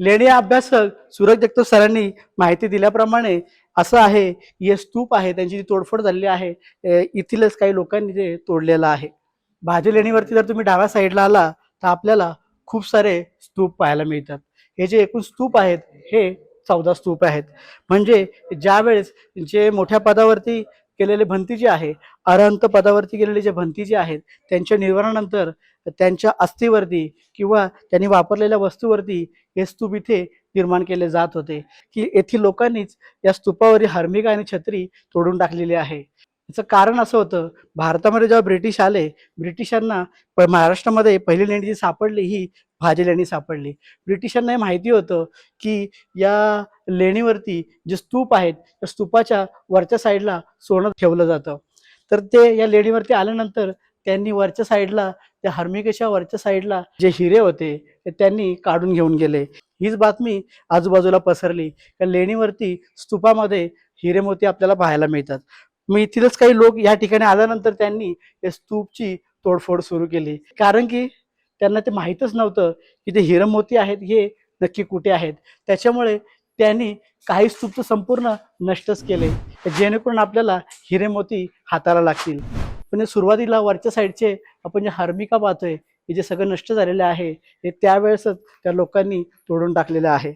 लेणी अभ्यासक सूरज जगताप सरांनी माहिती दिल्याप्रमाणे असं आहे हे स्तूप आहे त्यांची जी तोडफोड झालेली आहे येथीलच काही लोकांनी ते तोडलेलं आहे. भाजी लेणीवरती जर तुम्ही डाव्या साईडला आला तर आपल्याला खूप सारे स्तूप पाहायला मिळतात. हे जे एकूण स्तूप आहेत हे चौदा स्तूप आहेत. म्हणजे ज्यावेळेस जे मोठ्या पदावरती केलेले भंती जे आहे अरहंत पदावरती गेलेले जे भंती जे आहेत त्यांच्या निर्वाणानंतर त्यांच्या अस्थीवरती किंवा त्यांनी वापरलेल्या वस्तूवरती हे स्तूप इथे निर्माण केले जात होते. की येथील लोकांनीच या स्तूपावरील हार्मिका आणि छत्री तोडून टाकलेली आहे. याचं कारण असं होतं भारतामध्ये जेव्हा ब्रिटिश आले ब्रिटिशांना प- महाराष्ट्रामध्ये पहिली लेणी जी सापडली ही भाजी लेणी सापडली. ब्रिटिशांना हे माहिती होतं की या लेणीवरती जे स्तूप आहेत त्या स्तूपाच्या वरच्या साईडला सोनं ठेवलं जातं. तर ते या लेणीवरती आल्यानंतर त्यांनी वरच्या साईडला त्या हर्मिकेच्या वरच्या साईडला जे हिरे होते ते त्यांनी काढून घेऊन गेले. हीच बातमी आजूबाजूला पसरली. त्या लेणीवरती स्तूपामध्ये हिरे मोती आपल्याला पाहायला मिळतात. मग इथीलच काही लोक या ठिकाणी आल्यानंतर त्यांनी या स्तूपची तोडफोड सुरू केली. कारण की त्यांना ते माहीतच नव्हतं की ते हिरमोती आहेत हे नक्की कुठे आहेत? त्याच्यामुळे त्यांनी काही स्तूप संपूर्ण नष्टच केले. जेणेकरून आपल्याला हिरेमोती हाताला लागतील. पण सुरुवातीला वरच्या साईडचे आपण जे हार्मिका पाहतोय हे जे सगळं नष्ट झालेलं आहे हे त्यावेळेसच त्या लोकांनी तोडून टाकलेलं आहे.